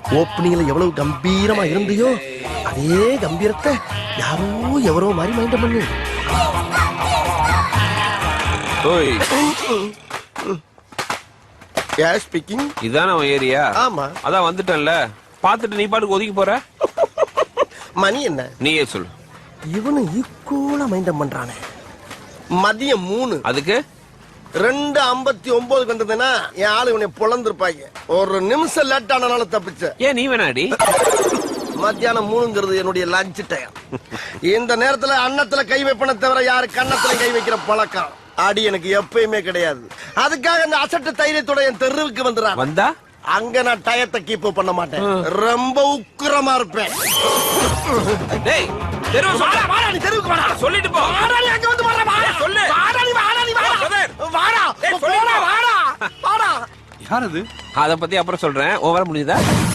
ஓப்பனிங்ல எவ்வளவு கம்பீரமா இருந்தியோ அதே கம்பீரத்தை யாரோ எவரோ மாதிரி மைண்டம் பண்ணு. ஓய். யார் ஸ்பீக்கிங் இதான உன் ஏரியா? ஆமா. அதான் வந்துட்டேன்ல. பாத்துட்டு நீ பாட்டுக்கு ஒதுக்கி போற? மணி என்ன? நீயே சொல்லு. இவனு ஈக்குவலா மைண்டம் பண்றானே. மதியம் மூணு. அதுக்கு? ரெண்டு ஐம்பத்தி ஒன்பதுக்கு வந்ததுன்னா என் ஆளு இவனை பொழந்திருப்பாங்க. ஒரு நிமிஷம் லேட் ஆனால தப்பிச்ச. ஏன் நீ வேணாடி? மத்தியானம் மூணுங்கிறது என்னுடைய லஞ்ச் டைம் இந்த நேரத்துல அன்னத்துல கை வைப்பன தவிர யாரு கன்னத்துல கை வைக்கிற பழக்கம்? அடி எனக்கு எப்பயுமே கிடையாது. அதுக்காக இந்த அசட்டு தைரியத்தோட என் தெருவுக்கு வந்துடுறான் வந்தா? அங்க நான் டயத்தை கீப் பண்ண மாட்டேன். ரொம்ப உக்கிரமா இருப்பேன். சொல்லிட்டு போ வாடா, நீ அங்க வந்து வாடா, வாடா. சொல்லு. வாடா, நீ வாடா, நீ வாடா. பிரதர். வாடா, ஏய், சொல்லிட்டு போடா, போ. வாடா, வாடா. யார் அது? அதை பத்தி அப்புறம் சொல்றேன். ஓவர முடியுதா